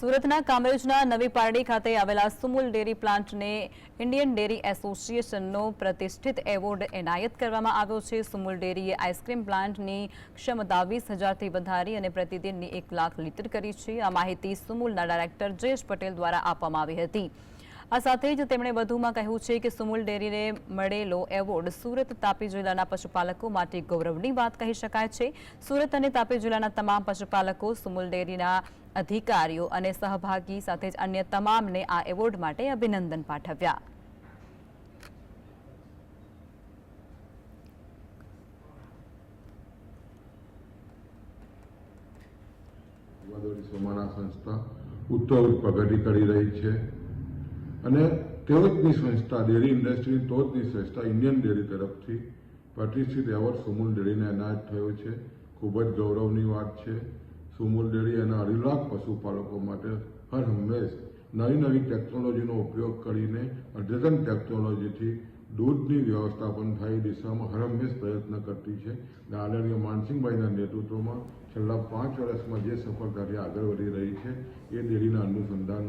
સુરતના કામરેજના નવી પારડી ખાતે આવેલા સુમુલ ડેરી પ્લાન્ટને ઇન્ડિયન ડેરી એસોસિએશનનો પ્રતિષ્ઠિત એવોર્ડ એનાયત કરવામાં આવ્યો છે. સુમુલ ડેરીએ આઈસ્ક્રીમ પ્લાન્ટની ક્ષમતા વીસ હજારથી વધારી અને પ્રતિદિનની એક લાખ લીટર કરી છે. આ માહિતી સુમુલના ડાયરેક્ટર જયેશ પટેલ દ્વારા આપવામાં આવી હતી. આ સાથે જ તેમણે વધુમાં કહ્યું છે કે સુમુલ ડેરીને મળેલો એવોર્ડ સુરત તાપી જિલ્લાના પશુપાલકો માટે ગૌરવની વાત કહી શકાય છે. સુરત અને તાપી જિલ્લાના તમામ પશુપાલકો સુમુલ ડેરીના અધિકારીઓ અને સહભાગી સાથે જ અન્ય તમામને આ એવોર્ડ માટે અભિનંદન પાઠવ્યા. સંસ્થા ઉત્તર પ્રગતિ કરી રહી છે. અને ટોચની સંસ્થા, ડેરી ઇન્ડસ્ટ્રીની ટોચની સંસ્થા, ઇન્ડિયન ડેરી તરફથી પ્રતિષ્ઠિત એવોર્ડ સુમુલ ડેરીને એનાયત થયો છે. ખૂબ જ ગૌરવની વાત છે. સુમુલ ડેરી એના અઢી લાખ પશુપાલકો માટે હર હંમેશ નવી નવી ટેકનોલોજીનો ઉપયોગ કરીને અદ્યતન ટેકનોલોજીથી દૂધની વ્યવસ્થાપન થાય દિશામાં હર હંમેશ પ્રયત્ન કરતી છે. અને આદરણીય માનસિંહભાઈના નેતૃત્વમાં છેલ્લા પાંચ વર્ષમાં જે સફળતાથી આગળ વધી રહી છે એ ડેરીના અનુસંધાન